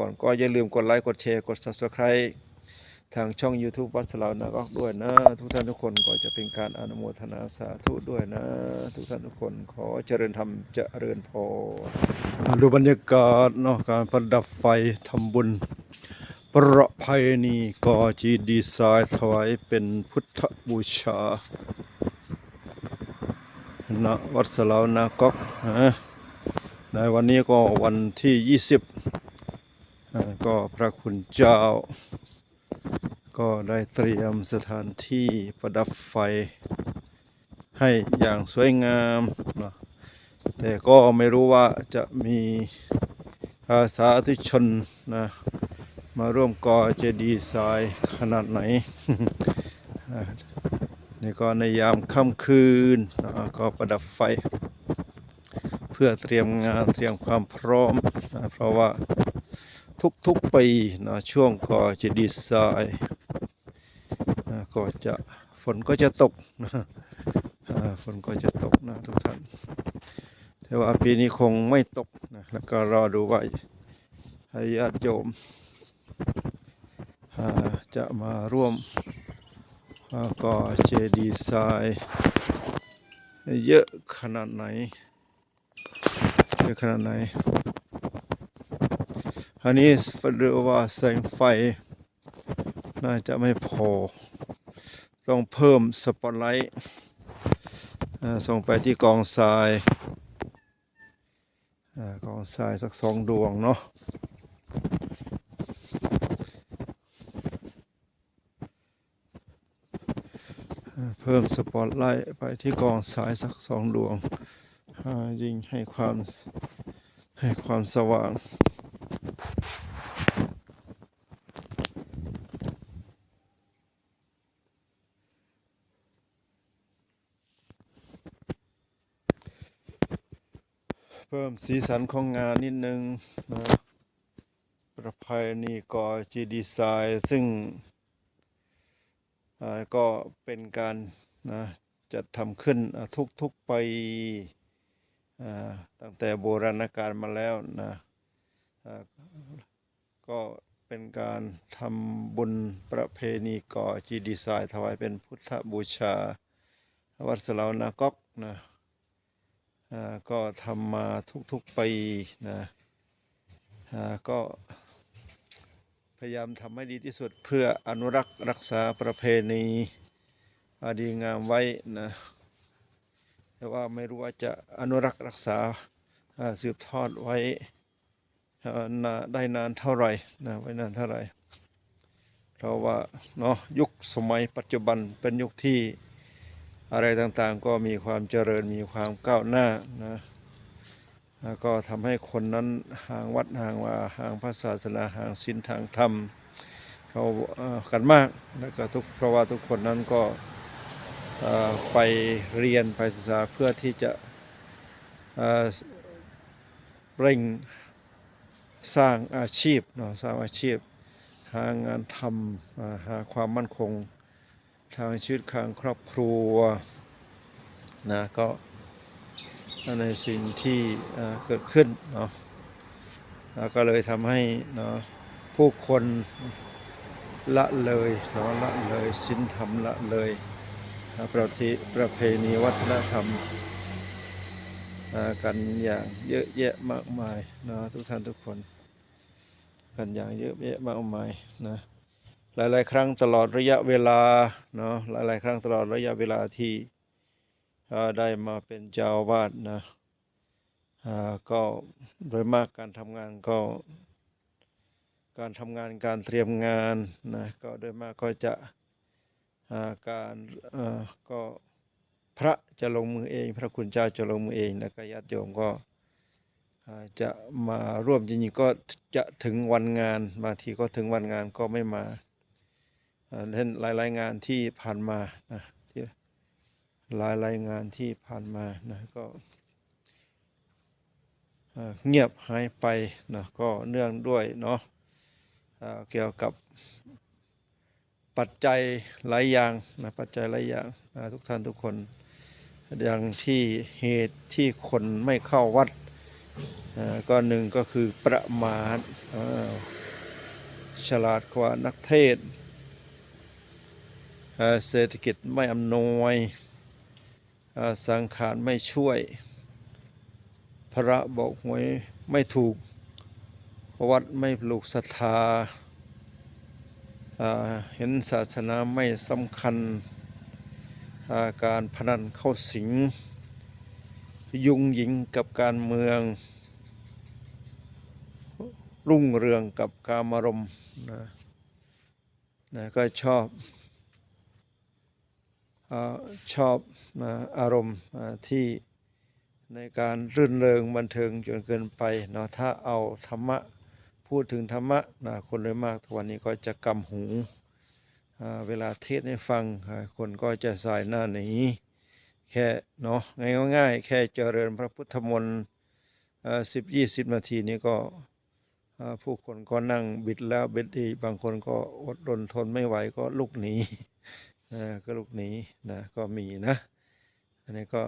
ก่อน ก็อย่าลืมกดไลค์กดแชร์กด subscribe ทางช่อง YouTube วัดสลาวนากอกด้วยนะ ทุกท่านทุกคนก็จะเป็นการอนุโมทนาสาธุด้วยนะ ทุกท่านทุกคนขอเจริญธรรมเจริญพรดูบรรยากาศเนาะการประดับไฟทำบุญ ประเพณีก่อจีดีไซน์ถวายเป็นพุทธบูชาณวัดสลาวนากอกนะในวันนี้ก็วันที่ 20 ก็พระคุณเจ้า ก็ได้เตรียมสถานที่ประดับไฟ ให้อย่างสวยงามนะแต่ก็ไม่รู้ว่าจะมีอาสาธุชนนะมาร่วมก่อเจดีย์ทรายขนาดไหนนี่ก็ในยามค่ำคืนนะก็ประดับไฟ เพื่อเตรียมงานเตรียมความพร้อมนะเพราะว่า ทุกๆปีนะช่วงก่อเจดีย์ทรายก็จะฝนก็จะตกนะฝนก็จะตกนะทุกท่านแต่ว่าปีนี้คงไม่ตกนะแล้วก็รอดูว่าให้ญาติโยมจะมาร่วมก่อเจดีย์ทรายเยอะขนาดไหนเยอะขนาดไหน อันนี้เรียกว่าแสงไฟ น่าจะไม่พอ ต้องเพิ่มสปอตไลท์ส่งไปที่กองทรายกองทรายสักสองดวงเนาะเพิ่มสปอตไลท์ไปที่กองทรายสักสองดวงยิงให้ความให้ความสว่าง เพิ่มสีสันของงานนิดนึงนะประเพณีก่อจีดีไซน์ซึ่งก็เป็นการนะจัดทำขึ้นทุกๆไปตั้งแต่โบราณกาลมาแล้วนะก็เป็นการทำบุญประเพณีก่อจีดีไซน์ถวายเป็นพุทธบูชา วัดสลาวนากอกนะ ก็ทำมาทุกๆปีนะก็พยายามทำให้ดีที่สุดเพื่ออนุรักษ์รักษาประเพณีอดีงามไว้นะแต่ว่าไม่รู้ว่าจะอนุรักษ์รักษาสืบทอดไว้อ่านาได้นานเท่าไหร่นะไว้นานเท่าไหร่เพราะว่าเนาะยุคสมัยปัจจุบันเป็นยุคที่ อะไรต่างๆ ก็มีความเจริญมีความก้าวหน้านะแล้วก็ทำให้คนนั้นห่างวัดห่างว่าห่างพระศาสนาห่างศีลทางธรรมเขาอ่อกันมากแล้วก็ทุกเพราะว่าทุกคนนั้นก็อ่อไปเรียนไปศึกษาเพื่อที่จะเอ่อเร่งสร้างอาชีพเนาะสร้างอาชีพ หางานทำหาความมั่นคง ทางชีวิตทางครอบครัวนะก็ในสิ่งที่เเกิดขึ้นเนาะแล้วก็เลยทำให้เนาะผู้คนละเลยเนาะละเลยสินธรรมละเลยนะประเพประเพณีวัฒนธรรมกันอย่างเยอะแยะมากมายนะทุกท่านทุกคน กันอย่างเยอะแยะมากมายนะ ลาย ๆ ครั้งตลอดระยะเวลาเนาะหลาย ๆ ครั้งตลอดระยะเวลาที่ได้มาเป็นเจ้าวาสนะก็โดยมากการทำงานก็ การทำงานการเตรียมงานนะก็โดยมากก็จะาการก็พระจะลงมือเอง พระคุณเจ้าจะลงมือเองแล้วก็ญาติโยมก็จะมาร่วมจริงๆก็จะถึงวันงานบางทีก็ถึงวันงานก็ไม่มา เล่นหลายงานที่ผ่านมานะที่หลายรายงานที่ผ่านมานะก็เงียบหายไปนะก็เนื่องด้วยเนาะเกี่ยวกับปัจจัยหลายอย่างนะปัจจัยหลายอย่างนะทุกท่านทุกคนอย่างที่เหตุที่คนไม่เข้าวัดก็หนึ่งก็คือประมาทฉลาดกว่านักเทศ เศรษฐกิจไม่อำนวยสังขารไม่ช่วย พระบอกหวยไม่ถูก วัดไม่ปลูกศรัทธา เห็นศาสนาไม่สำคัญ อาการพนันเข้าสิง ยุ่งหยิงกับการเมือง รุ่งเรืองกับการมารมนะนะก็ชอบ ชอบอารมณ์ที่ในการรื่นเริงบันเทิงจนเกินไปเนาะถ้าเอาธรรมะพูดถึงธรรมะนะคนเลยมากทุกวันนี้ก็จะกำหูเวลาเทศให้ฟังคนก็จะสายหน้าหนีแค่เนาะง่ายๆแค่เจริญพระพุทธมนต์สิบยี่สิบนาทีนี้ก็ผู้คนก็นั่งบิดแล้วบิดอีกบางคนก็อดรนทนไม่ไหวก็ลุกหนี อ่าก็ลุกหนีนะก็มีนะ อันนี้ก็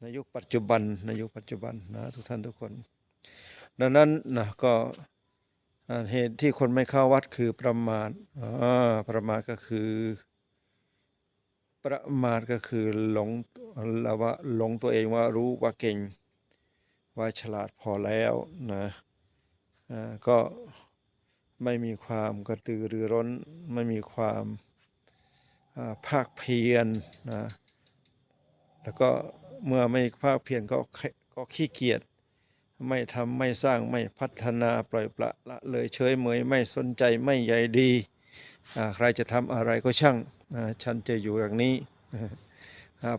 ในยุคปัจจุบันในยุคปัจจุบันนะทุกท่านทุกคน ดังนั้นนะก็เหตุที่คนไม่เข้าวัดคือประมาทอ่าประมาทก็คือ ประมาทก็คือหลงเราว่าหลงตัวเองว่ารู้ว่าเก่ง ว่าฉลาดพอแล้วนะอ่าก็ไม่มีความกระตือรือร้นไม่มีความ ภาคเพียรนะแล้วก็เมื่อไม่ภาคเพียรก็ก็ขี้เกียจไม่ทำไม่สร้างไม่พัฒนาปล่อยปละละเลยเฉยเมยไม่สนใจไม่ใยดีใครจะทำอะไรก็ช่างฉันจะอยู่อย่างนี้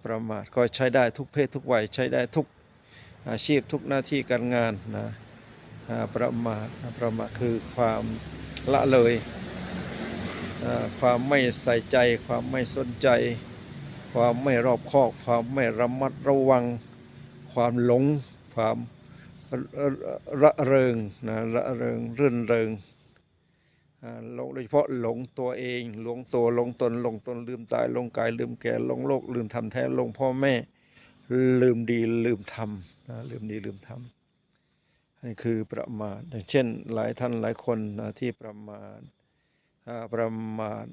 ประมาทก็ใช้ได้ทุกเพศทุกวัยใช้ได้ทุกอาชีพทุกหน้าที่การงานนะประมาทประมาทคือความละเลย ความไม่ใส่ใจ ความไม่สนใจ ความไม่รอบคอบ ความไม่ระมัดระวัง ความหลง ความระเริงนะระเริงรื่นเริงหลงโดยเฉพาะหลงตัวเองหลงตัวหลงตนหลงตนลืมตายหลงกายลืมแก่หลงโลกลืมทำแท้หลงพ่อแม่ ลืมดีลืมทำนะลืมดีลืมทำนี่คือประมาทอย่างเช่นหลายท่านหลายคนนะที่ประมาทอ่า ประมาท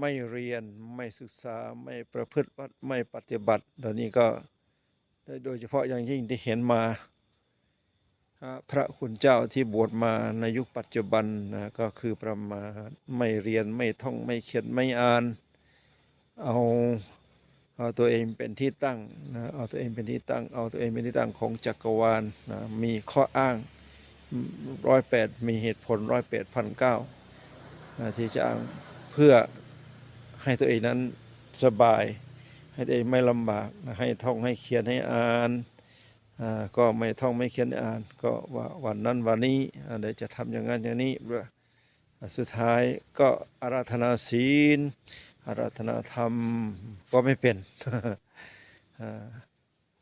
ไม่เรียนไม่ศึกษาไม่ประพฤติไม่ปฏิบัติเดี๋ยวนี้ก็โดยเฉพาะอย่างยิ่งที่เห็นมาอ่าพระคุณเจ้าที่บวชมาในยุคปัจจุบันนะก็คือประมาทไม่เรียนไม่ท่องไม่เขียนไม่อ่าน เอาเอาตัวเองเป็นที่ตั้งนะเอาตัวเองเป็นที่ตั้ง เอาตัวเองเป็นที่ตั้งของจักรวาลนะมีข้ออ้างร้อยแปดมีเหตุผลร้อยแปดพันเก้า ที่จะอ้างเพื่อให้ตัวเองนั้นสบาย ให้ตัวเองไม่ลำบากให้ท่องให้เขียนให้อ่านก็ไม่ท่องไม่เขียนอ่าน ก็ว่าวันนั้นวันนี้เดี๋ยวจะทำอย่างนั้นอย่างนี้สุดท้ายก็อาราธนาศีลอาราธนาธรรมก็ไม่เป็น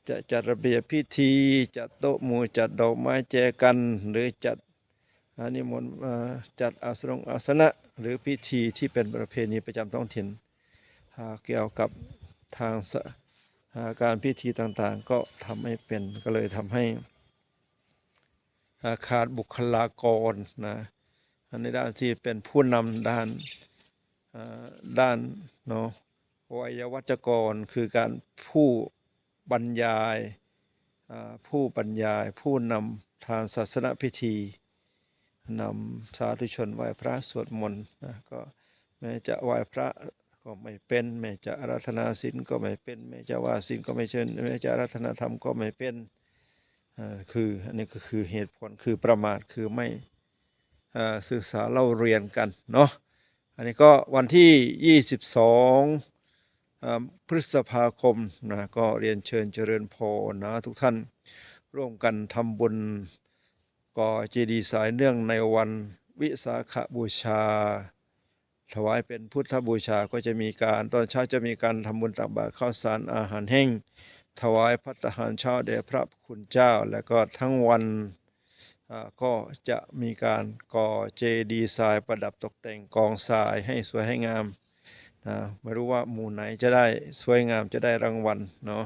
จะจัดระเบียบพิธีจัดโต๊ะหมู่จัดดอกไม้แจกัน หรือจัดอนิมนต์จัดอาสนอาสนะ หรือพิธีที่เป็นประเพณีประจำท้องถิ่นอ่าเกี่ยวกับทางาการพิธีต่างๆ ก็ทำไม่เป็นก็เลยทำให้อาขาดบุคลากรนะในด้านที่เป็นผู้นำด้านาด้านเนาะวัยวัจกรคือการผู้บรรยายาผู้บรรยายผู้นำทางศาสนพิธี นำสาธุชนไหว้พระสวดมนต์นะก็แม้จะไหว้พระก็ไม่เป็นแม้จะอารัธนาศีลก็ไม่เป็นแม้จะว่าศีลก็ไม่เช่นแม้จะอารัธนาธรรมก็ไม่เป็นคืออันนี้ก็คือเหตุผลคือประมาทคือไม่อ่าศึกษาเล่าเรียนกันเนาะอันนี้ก็วันที่ 22 พฤษภาคมนะก็เรียนเชิญเจริญพรนะทุกท่านร่วมกันทำบุญ ก่อเจดีย์สายเนื่องในวันวิสาขบูชา ถวายเป็นพุทธบูชาก็จะมีการตอนเช้าจะมีการทำบุญตักบาตรข้าวสารอาหารแห้ง ถวายพัตตาหารเช้าแด่พระคุณเจ้า แล้วก็ทั้งวันก็จะมีการก่อเจดีย์ทรายประดับตกแต่งกองทรายให้สวยให้งามนะไม่รู้ว่าหมู่ไหนจะได้สวยงามจะได้รางวัลเนาะ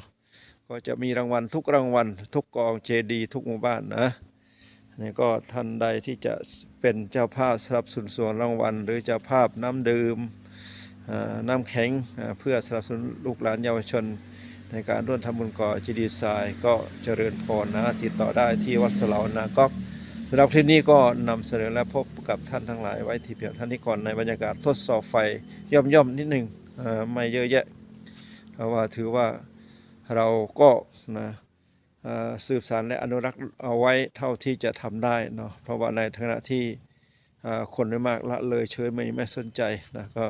ก็จะมีรางวัลทุกรางวัลทุกกองเจดีย์ทุกหมู่บ้านนะ นี่ก็ท่านใดที่จะเป็นเจ้าภาพสนับสนุนส่วนรางวัล หรือเจ้าภาพน้ำดื่มน้ำแข็งเพื่อสนับสนุนลูกหลานเยาวชน ในการร่วมทำบุญก่อจีดีไซน์ก็เจริญพรนะติดต่อได้ที่วัดสลาวนาก๊อกสำหรับคลิปนี้ก็นำเสนอและพบกับท่านทั้งหลายไว้ที่เพียงท่านี้ก่อนในบรรยากาศทดสอบไฟย่อมๆนิดหนึ่งไม่เยอะแยะเพราะว่าถือว่าเราก็นะ สืบสานและอนุรักษ์เอาไว้เท่าที่จะทำได้เนาะเพราะว่าในขณะที่คนไม่มากละเลยเฉยไม่ไม่สนใจนะก็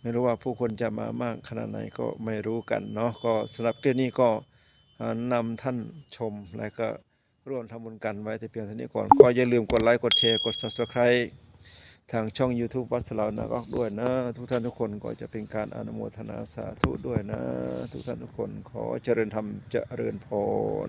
ไม่รู้ว่าผู้คนจะมามากขนาดไหนก็ไม่รู้กันเนาะก็สำหรับเรื่องนี้ก็นำท่านชมและก็ร่วมทำบุญกันไว้แต่เพียงเท่านี้ก่อน ก็อย่าลืมกดไลค์กดแชร์กด subscribe ทางช่อง YouTube วัดสลาวนาก็ด้วยนะ ทุกท่านทุกคนก็จะเป็นการอนุโมทนาสาธุด้วยนะ ทุกท่านทุกคนขอเจริญธรรมเจริญพร